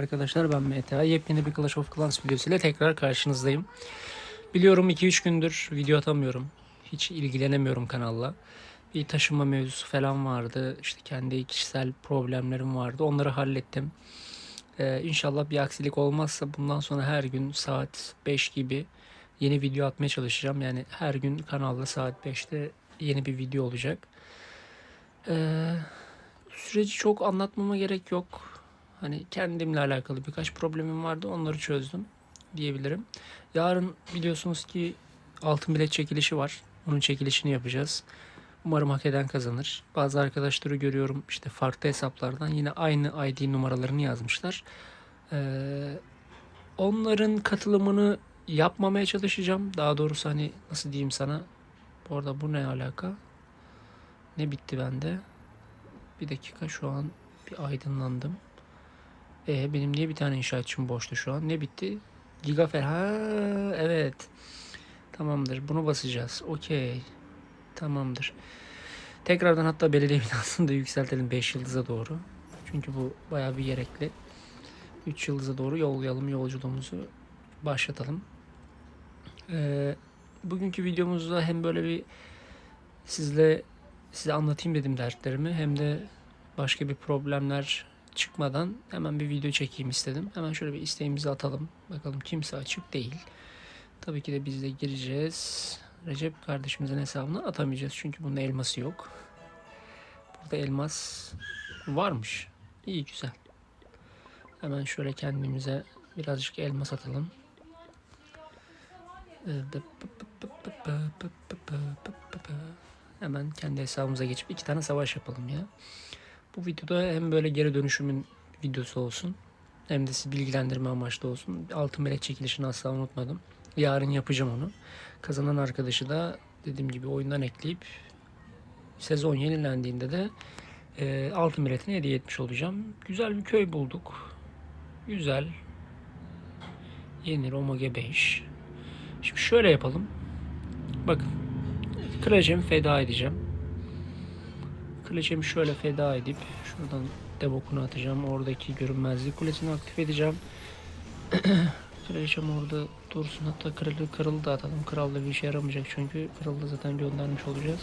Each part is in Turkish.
Arkadaşlar ben Meta. Yepyeni bir Clash of Clans videosuyla tekrar karşınızdayım. Biliyorum 2-3 gündür video atamıyorum. Hiç ilgilenemiyorum kanalla. Bir taşınma mevzusu falan vardı. İşte kendi kişisel problemlerim vardı. Onları hallettim. Ee, inşallah bir aksilik olmazsa bundan sonra her gün saat 5 gibi yeni video atmaya çalışacağım. Yani her gün kanalda saat 5'te yeni bir video olacak. Ee, süreci çok anlatmama gerek yok. Hani kendimle alakalı birkaç problemim vardı. Onları çözdüm diyebilirim. Yarın biliyorsunuz ki altın bilet çekilişi var. Onun çekilişini yapacağız. Umarım hak eden kazanır. Bazı arkadaşları görüyorum işte farklı hesaplardan yine aynı ID numaralarını yazmışlar. Ee, onların katılımını yapmamaya çalışacağım. Daha doğrusu hani nasıl diyeyim sana. Bu arada bu ne alaka? Ne bitti bende? Bir dakika şu an bir aydınlandım. E benim niye bir tane inşaatçım boştu şu an? Ne bitti? Gigafer. Ha evet. Tamamdır. Bunu basacağız. Okey. Tamamdır. Tekrardan hatta belediye binasını da yükseltelim 5 yıldıza doğru. Çünkü bu bayağı bir gerekli. 3 yıldıza doğru yollayalım yolculuğumuzu başlatalım. Ee, bugünkü videomuzda hem böyle bir sizle size anlatayım dedim dertlerimi hem de başka bir problemler çıkmadan hemen bir video çekeyim istedim. Hemen şöyle bir isteğimizi atalım. Bakalım kimse açık değil. Tabii ki de biz de gireceğiz. Recep kardeşimizin hesabına atamayacağız. Çünkü bunun elması yok. Burada elmas varmış. İyi güzel. Hemen şöyle kendimize birazcık elmas atalım. Hemen kendi hesabımıza geçip iki tane savaş yapalım ya. Bu videoda hem böyle geri dönüşümün videosu olsun hem de sizi bilgilendirme amaçlı olsun. Altın melek çekilişini asla unutmadım. Yarın yapacağım onu. Kazanan arkadaşı da dediğim gibi oyundan ekleyip sezon yenilendiğinde de e, altın biletini hediye etmiş olacağım. Güzel bir köy bulduk. Güzel. Yeni Romoge 5. Şimdi şöyle yapalım. Bakın. Kraliçemi feda edeceğim. Kraliçemi şöyle feda edip şuradan devokunu atacağım. Oradaki görünmezlik kulesini aktif edeceğim. Kraliçem orada dursun. Hatta kralı, kralı da atalım. Kral da bir işe yaramayacak çünkü kralı da zaten göndermiş olacağız.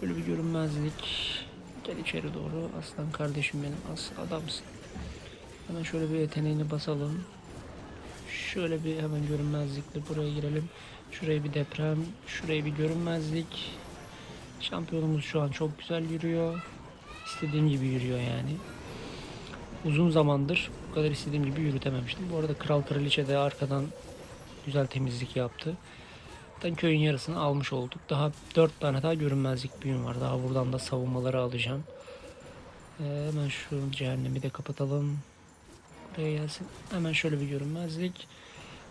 Şöyle bir görünmezlik. Gel içeri doğru. Aslan kardeşim benim. As adamsın. Hemen şöyle bir yeteneğini basalım. Şöyle bir hemen görünmezlikle buraya girelim. Şuraya bir deprem. Şuraya bir görünmezlik. Şampiyonumuz şu an çok güzel yürüyor. İstediğim gibi yürüyor yani. Uzun zamandır bu kadar istediğim gibi yürütememiştim. Bu arada kral kraliçe de arkadan güzel temizlik yaptı. Zaten köyün yarısını almış olduk. Daha 4 tane daha görünmezlik büyüm var. Daha buradan da savunmaları alacağım. Ee, hemen şu cehennemi de kapatalım. Buraya gelsin. Hemen şöyle bir görünmezlik.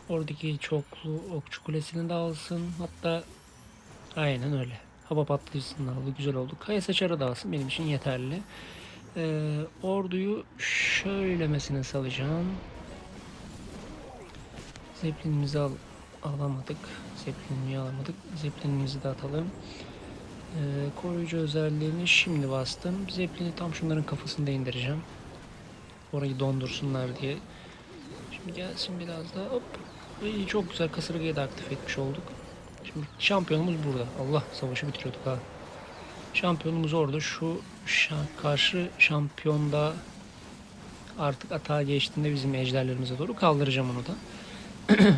Oradaki çoklu okçu kulesini de alsın. Hatta aynen öyle. Hava patlayıcısını aldı. Güzel oldu. Kaya saçarı da alsın. Benim için yeterli. Ee, orduyu şöylemesine salacağım. Zeplinimizi al alamadık. Zeplinimi alamadık. Zeplinimizi de atalım. Ee, koruyucu özelliğini şimdi bastım. Zeplini tam şunların kafasında indireceğim. Orayı dondursunlar diye. Şimdi gelsin biraz daha. Hop. İyi, çok güzel kasırgayı da aktif etmiş olduk. Şimdi şampiyonumuz burada. Allah savaşı bitiriyorduk ha. Şampiyonumuz orada. Şu şa- karşı şampiyonda artık atağa geçtiğinde bizim ejderlerimize doğru kaldıracağım onu da.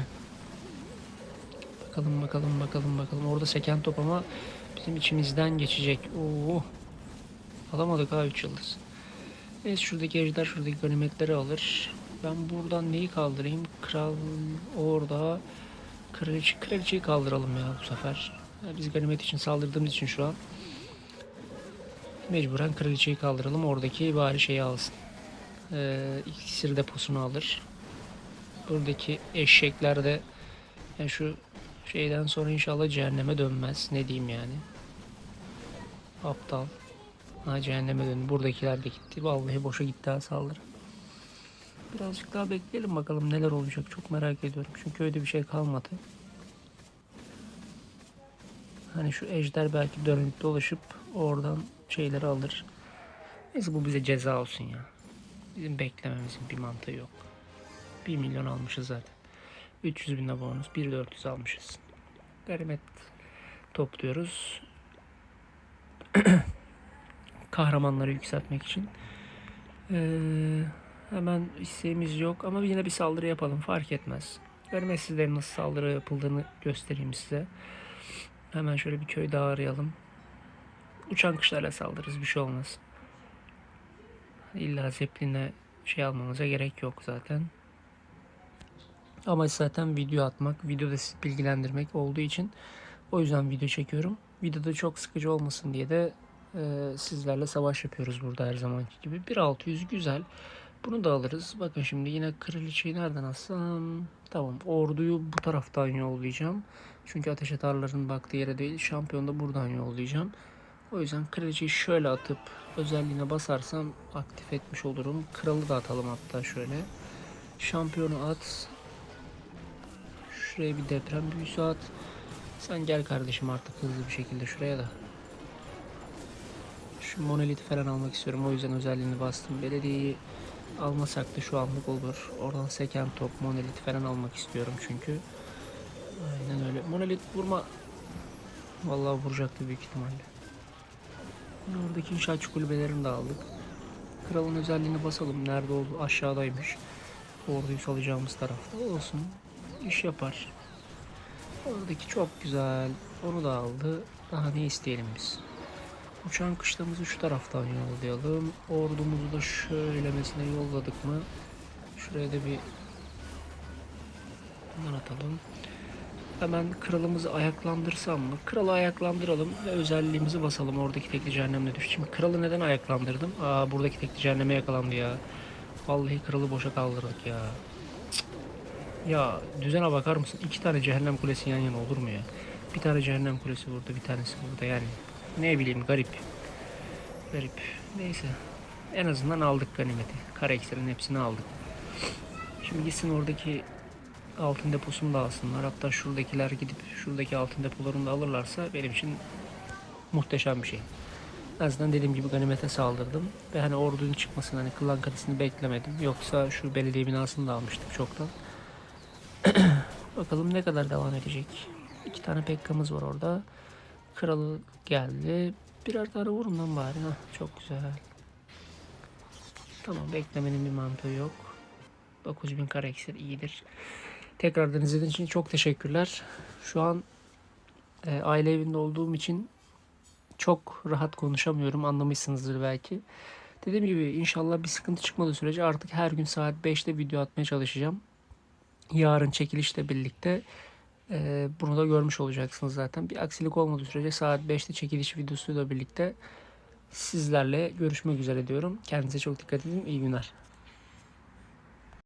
bakalım bakalım bakalım bakalım. Orada seken top ama bizim içimizden geçecek. Oo. Alamadık ha 3 yıldız. Neyse şuradaki ejder şuradaki ganimetleri alır. Ben buradan neyi kaldırayım? Kral orada. Kraliçe, kraliçeyi kaldıralım ya bu sefer. Ya biz ganimet için saldırdığımız için şu an. Mecburen kraliçeyi kaldıralım. Oradaki bari şeyi alsın. Ee, iksir deposunu alır. Buradaki eşekler de yani şu şeyden sonra inşallah cehenneme dönmez. Ne diyeyim yani. Aptal. Ha cehenneme döndü. Buradakiler de gitti. Vallahi boşa gitti ha saldırı. Birazcık daha bekleyelim bakalım neler olacak. Çok merak ediyorum. Çünkü öyle bir şey kalmadı. Hani şu ejder belki dönüp dolaşıp oradan şeyleri alır. Neyse bu bize ceza olsun ya. Bizim beklememizin bir mantığı yok. 1 milyon almışız zaten. 300 bin bonus. 1.400 almışız. Ganimet topluyoruz. Kahramanları yükseltmek için. Ee, hemen isteğimiz yok ama yine bir saldırı yapalım fark etmez. Görmezsizlerin nasıl saldırı yapıldığını göstereyim size. Hemen şöyle bir köy daha arayalım. Uçan kuşlarla saldırırız bir şey olmaz. İlla zepline şey almanıza gerek yok zaten. Amaç zaten video atmak, videoda sizi bilgilendirmek olduğu için o yüzden video çekiyorum. Videoda çok sıkıcı olmasın diye de e, sizlerle savaş yapıyoruz burada her zamanki gibi. 1.600 güzel. Bunu da alırız. Bakın şimdi yine kraliçeyi nereden alsam? Tamam orduyu bu taraftan yollayacağım. Çünkü ateş atarların baktığı yere değil şampiyon da buradan yollayacağım. O yüzden kraliçeyi şöyle atıp özelliğine basarsam aktif etmiş olurum. Kralı da atalım hatta şöyle. Şampiyonu at. Şuraya bir deprem büyüsü at. Sen gel kardeşim artık hızlı bir şekilde şuraya da. Şu monoliti falan almak istiyorum. O yüzden özelliğini bastım. Belediyeyi almasak da şu anlık olur. Oradan seken top, monolit falan almak istiyorum çünkü. Aynen öyle. Monolit vurma. Vallahi vuracaktı büyük ihtimalle. Oradaki inşaatçı kulübelerini de aldık. Kralın özelliğini basalım. Nerede oldu? Aşağıdaymış. Orduyu salacağımız tarafta olsun. İş yapar. Oradaki çok güzel. Onu da aldı. Daha ne isteyelim biz? Uçan kışlamızı şu taraftan yollayalım. Ordumuzu da şöylemesine yolladık mı? Şuraya da bir bundan atalım. Hemen kralımızı ayaklandırsam mı? Kralı ayaklandıralım ve özelliğimizi basalım. Oradaki tekli cehennemle düş. Şimdi kralı neden ayaklandırdım? Aa buradaki tekli cehenneme yakalandı ya. Vallahi kralı boşa kaldırdık ya. Ya düzene bakar mısın? İki tane cehennem kulesi yan yana olur mu ya? Bir tane cehennem kulesi burada, bir tanesi burada yani. Ne bileyim garip. Garip. Neyse. En azından aldık ganimeti. Kara hepsini aldık. Şimdi gitsin oradaki altın deposunu da alsınlar. Hatta şuradakiler gidip şuradaki altın depolarını da alırlarsa benim için muhteşem bir şey. En azından dediğim gibi ganimete saldırdım. Ve hani ordunun çıkmasını hani klan kadesini beklemedim. Yoksa şu belediye binasını da almıştık çoktan. Bakalım ne kadar devam edecek. İki tane pekkamız var orada. Kralı geldi. Birer tane vurun lan bari. Hah, çok güzel. Tamam beklemenin bir mantığı yok. 9000 kara iksir iyidir. Tekrardan izlediğiniz için çok teşekkürler. Şu an e, aile evinde olduğum için çok rahat konuşamıyorum. Anlamışsınızdır belki. Dediğim gibi inşallah bir sıkıntı çıkmadığı sürece artık her gün saat 5'te video atmaya çalışacağım. Yarın çekilişle birlikte e, bunu da görmüş olacaksınız zaten. Bir aksilik olmadığı sürece saat 5'te çekiliş videosuyla birlikte sizlerle görüşmek üzere diyorum. Kendinize çok dikkat edin. İyi günler.